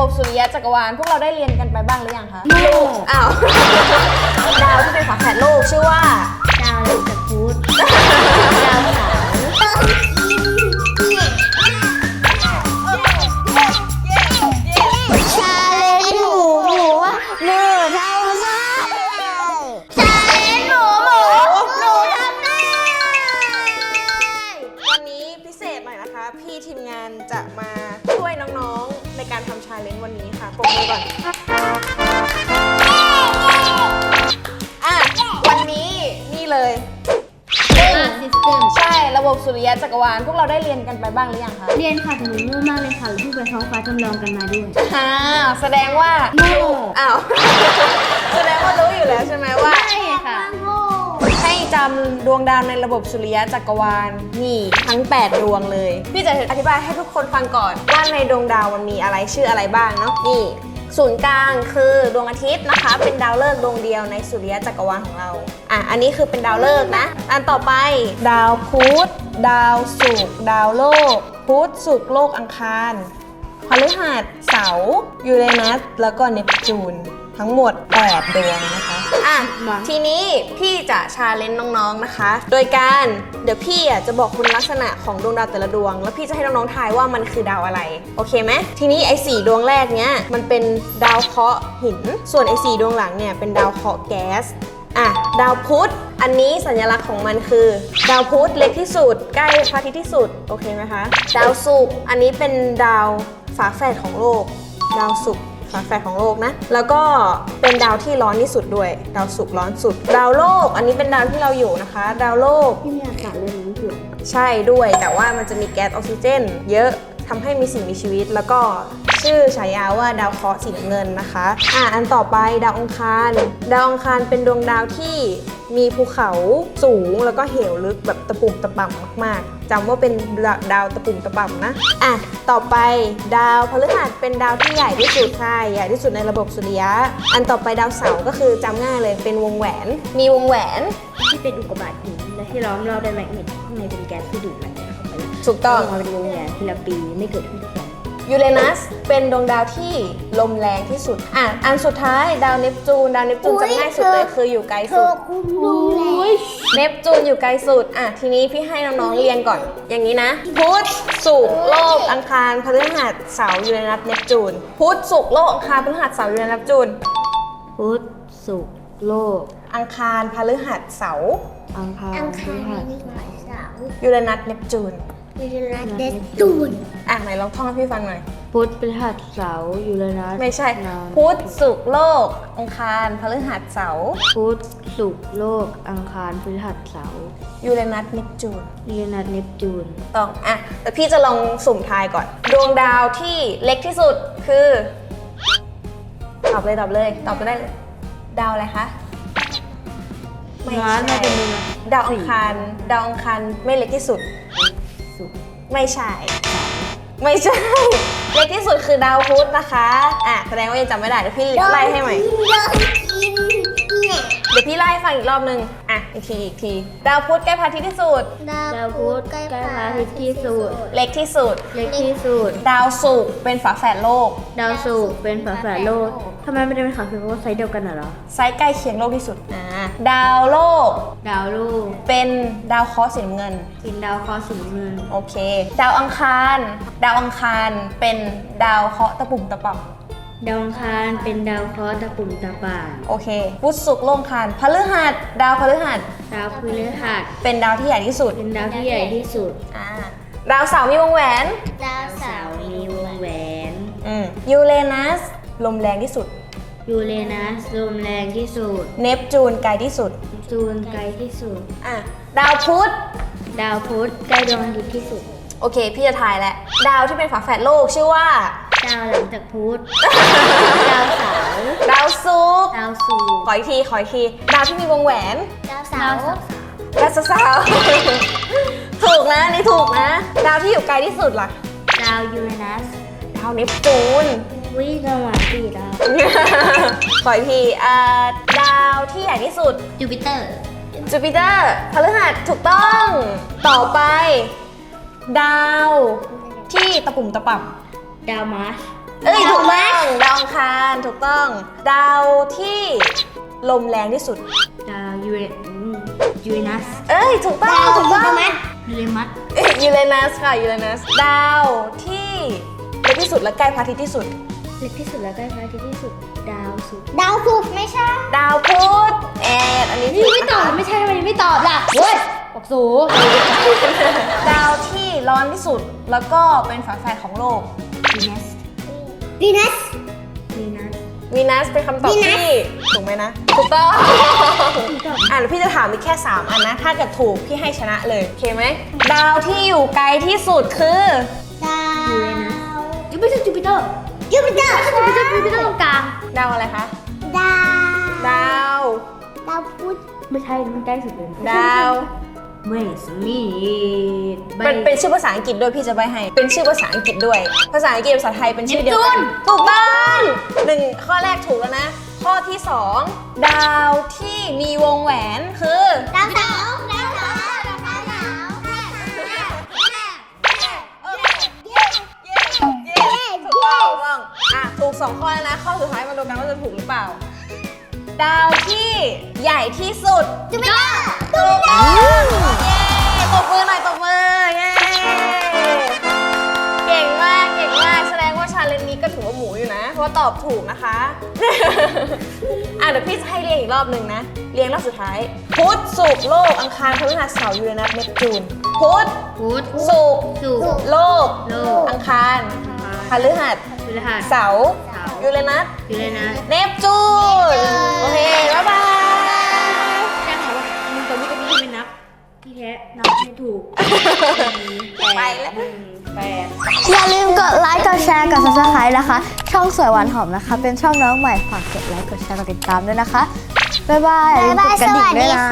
บบสุริยะจักรวาลพวกเราได้เรียนกันไปบ้างหรือยังคะไม่อ้าว ดาวที่เป็นฝาแฝดโลกชื่อว่า ดาวเลยจากพุธดาวเสาร์ พี่ทีมงานจะมาช่วยน้องๆ ในการทำชาเลนจ์วันนี้ค่ะปรบมือก่อนอะวันนี้นี่เลยอ่าซิสเต็มใช่ระบบสุริยะจักรวาลพวกเราได้เรียนกันไปบ้างหรือยังคะเรียนค่ะแต่หนูโง่มากเลยค่ะเพิ่งไปท้องฟ้าจำลองกันมาด้วย อ่าแสดงว่า โง่อ้าว แสดงว่ารู้อยู่แล้วใช่ไหมว่า ใช่ค่ะให้ จำดวงดาวในระบบสุริยะจักรวาลนี่ทั้ง 8 ดวงเลย พี่จะอธิบายให้ทุกคนฟังก่อนว่าในดวงดาวมันมีอะไรชื่ออะไรบ้างเนาะนี่ศูนย์กลางคือดวงอาทิตย์นะคะ เป็นดาวฤกษ์ดวงเดียวในสุริยะจักรวาลของเรา อะ อันนี้คือเป็นดาวฤกษ์นะ อันต่อไป ดาวพุธ ดาวศุกร์ ดาวโลก พุธ ศุกร์ โลก อังคารพฤหัส เสาร์ยูเรนัส แล้วก็เนปจูน ทั้งหมด 8 ดวงนะคะ อะ มา ทีนี้พี่จะชาเลนจ์น้องๆนะคะ โดยการเดี๋ยวพี่อะจะบอกคุณลักษณะของดวงดาวแต่ละดวง แล้วพี่จะให้น้องๆทายว่ามันคือดาวอะไร โอเคไหมทีนี้ไอ้สีดวงแรกเนี้ยมันเป็นดาวเคราะห์หิน ส่วนไอ้สีดวงหลังเนี่ยเป็นดาวเคราะห์แก๊สอะดาวพุธอันนี้สัญลักษณ์ของมันคือ ดาวพุธเล็กที่สุด ใกล้พระอาทิตย์ที่สุด โอเคไหมคะ ดาวศุกร์อันนี้เป็นดาวฝาแฝดของโลก ดาวศุกร์ ฝาแฝดของโลกนะ แล้วก็เป็นดาวที่ร้อนที่สุดด้วย ดาวศุกร์ร้อนสุด ดาวโลก อันนี้เป็นดาวที่เราอยู่นะคะ ดาวโลกที่มีอากาศเลยนี้คือใช่ด้วย แต่ว่ามันจะมีแก๊สออกซิเจน เยอะทำให้มีสิ่งมีชีวิต แล้วก็ ชื่อฉายาว่าดาวเคราะห์สีน้ำเงินนะคะอะอันต่อไปดาวอังคาร ดาวอังคารเป็นดวงดาวที่มีภูเขาสูงแล้วก็เหวลึกแบบตะปุ่มตะป่ำมากๆจำว่าเป็นดาวตะปุ่มตะป่ำนะอะต่อไปดาวพฤหัสเป็นดาวที่ใหญ่ที่สุดใช่ใหญ่ที่สุดในระบบสุริยะ อันต่อไปดาวเสาร์ก็คือจำง่ายเลยเป็นวงแหวน มีวงแหวน ที่เป็นอุกกาบาตหินและที่ล้อมรอบด้วยแมกเนตข้างในเป็นแก๊สที่ดูดแมกเนตเข้าไปแล้วถูกต้องมาเป็นวงแหวนทีละปีไม่เกิดขึ้นทุกวัน ยูเรนัสเป็นดวงดาวที่ลมแรงที่สุด อะอันสุดท้ายดาวเนปจูน ดาวเนปจูนจะง่ายสุดเลยคืออยู่ไกลสุด เนปจูนอยู่ไกลสุด อะทีนี้พี่ให้น้องๆเรียนก่อน อย่างนี้นะ พุธศุกร์โลกอังคารพฤหัสเสาร์ยูเรนัสเนปจูน พุธศุกร์โลกอังคารพฤหัสเสาร์ยูเรนัสเนปจูน พุธศุกร์โลก อังคารพฤหัสเสาร์อังคารอังคารพฤหัสมีหมายสาวยูเรนัสเนปจูน มีรัสเดสตูนอะไหนลองท่องให้พี่ฟังหน่อย พุธพฤหัสเสาร์ยูเรนัสไม่ใช่นอนพุธศุกร์โลก อังคารพฤหัสเสาร์พุธศุกร์โลกอังคารพฤหัสเสาร์ยูเรนัสเนปจูน ยูเรนัสเนปจูนต้องอะแต่พี่จะลองสุ่มทายก่อน ดวงดาวที่เล็กที่สุดคือ ตอบเลยตอบเลย ตอบไปได้เลยดาวอะไรคะไม่ม้าใช่น่าจะมีนะดาวอังคาร ดาวอังคารไม่เล็กที่สุด ศุกร์ไม่ใช่ ไม่ใช่ เล็กที่สุดคือดาวพุธนะคะ อะแสดงว่ายังจำไม่ได้เดี๋ยวพี่ไล่ให้ใหม่โดนกินเนี่ยเดี๋ยว พี่ไล่ให้ฟังอีกรอบนึง อะ อีกที อีกที ดาวพุธใกล้พระอาทิตย์ที่สุด ดาวพุธใกล้พระอาทิตย์ที่สุดเล็กที่สุด เล็กที่สุด ดาวศุกร์เป็นฝาแฝดโลก ดาวศุกร์เป็นฝาแฝดโลกทำไมไม่ได้เป็นฝาแฝดเพราะว่าไซส์เดียวกันน่ะเหรอ ไซส์ใกล้เคียงโลกที่สุด อ่า ดาวโลกดาวลูกเป็นดาวเคราะห์สีน้ำเงิน เป็นดาวเคราะห์สีน้ำเงินโอเค ดาวอังคาร ดาวอังคารเป็นดาวเคราะห์ตะปุ่มตะป่ำ ดาวอังคารเป็นดาวเคราะห์ตะปุ่มตะป่านโอเคพุธศุกร์โลกอังคารพฤหัสดาวพฤหัส ดาวพฤหัสเป็นดาวที่ใหญ่ที่สุดเป็นดาวที่ใหญ่ที่สุดอ่าดาวเสาร์มีวงแหวน ดาวเสาเสาร์ร์มีวงแหวนอืมยูเรนัสลมแรงที่สุด ยูเรนัสลมแรงที่สุด เนปจูนไกลที่สุด จูนไกลที่สุด อะดาวพุธดาวพุธใกล้ดวงอาทิตย์ที่สุด โอเค พี่จะทายแล้ว ดาวที่เป็นฝาแฝดโลกชื่อว่า ดาวหลังจากพุธ ดาวเสาร์ดาวศุกร์ดาวศุกร์ขออีกทีขออีกทีดาวที่มีวงแหวนดาวดาเสาวร์เสาร์ดาวเสาร์ถูกนะนี่ถูกนะ ดาวที่อยู่ไกลที่สุดล่ะดาวยูเรนัสดาวเนปจูนวิ่งระหว่างสี่ดาวขออีกทีอ่าดาวที่ใหญ่ที่สุดจูปิเตอร์จูปิเตอร์พฤหัสถูกต้อง ต่อไป ดาวที่ตะปุ่มตะป่ ดาวมาร์ชำเอ้ยถูกมากดาวอังคารถูกต้อง ดาวที่ลมแรงที่สุด ดาวยูเรยูเรนัส เอ้ยถูกต้องถูกต้องยูเรมัสยูเรนัสค่ะยูเรนัสดาวที่เล็กที่สุดและใกล้พระอาทิตย์ที่สุดเล็กที่สุดแล้วใกล้พระอาทิตย์ที่สุด ดาวศุกร์ดาวศุกร์ไม่ใช่ ดาวพุธแอนอันนี้ผิดไม่ตอบไม่ใช่ทำไมไม่ตอบล่ะเว้ยบอกสูดาวที่ร้อนที่สุดแล้วก็เป็นฝาแฝดของโลก วีนัสวีนัสวีนัสวีนัสเป็นคำตอบวีนัสที่ ถูกไหมนะ ถูกต้อง อะแล้วพี่จะถามอีกแค่ 3 อันนะ ถ้าเกิดถูกพี่ให้ชนะเลย โอเคไหม ดาวที่อยู่ไกลที่สุดคือ ดาวยูไม่ใช่จูปิเตอร์ยูปิเตอร์จูปิเตอร์จูปิเตอร์ตรงกลางดาวอะไรคะ ดาว ดาว ดาวพุธไม่ใช่มันใกล้สุดเลย ดาว ไม่สมีดเป็นเป็นชื่อภาษาอังกฤษด้วยพี่จะไปให้ เป็นชื่อภาษาอังกฤษด้วย ภาษาอังกฤษภาษาไทยเป็นชื่อเดียวกันถูกต้องหนึ่งข้อแรกถูกแล้วนะ ข้อที่ 2 ดาวที่มีวงแหวนคือดาวเสาร์ดาวเสาร์ดาวเสาร์เย้เย้เย้ถูกต้องถูกต้องอะถูกสองข้อแล้วนะ ข้อสุดท้ายมาดูกันว่าจะถูกหรือเปล่า ดาวที่ใหญ่ที่สุดจูปิเตอร์ถูกต้องเย้ตบมือหน่อยตบมือเย้เก่งมากเก่งมากแสดงว่าชาเลนจ์นี้ก็ถือว่าหมูอยู่นะ เพราะว่าตอบถูกนะคะ อะเดี๋ยวพี่จะให้เรียงอีกรอบหนึ่งนะ เรียงรอบสุดท้าย พุธศุกร์โลกอังคารพฤหัสเสาร์ยูเรนัสเนปจูน พุธพุธศุกร์ศุกร์โลก โลกอังคารพฤหัสพฤหัสเสาร์ เสาร์ ยูเรนัสยูเรนัสเนปจูนโอเคบ๊ายบายแจ้งเขาว่ามึงตอนนี้ก็พี่ไม่นับพี่แท้นับไม่ถูกไปแล้วแปดอย่าลืมกดไลค์ กดแชร์ กด subscribe นะคะ ช่องสวยหวานหอมนะคะ เป็นช่องน้องใหม่ ฝากกดไลค์ กดแชร์ กดติดตามด้วยนะคะ บ๊ายบายอย่าลืมกดกระดิ่งด้วยนะ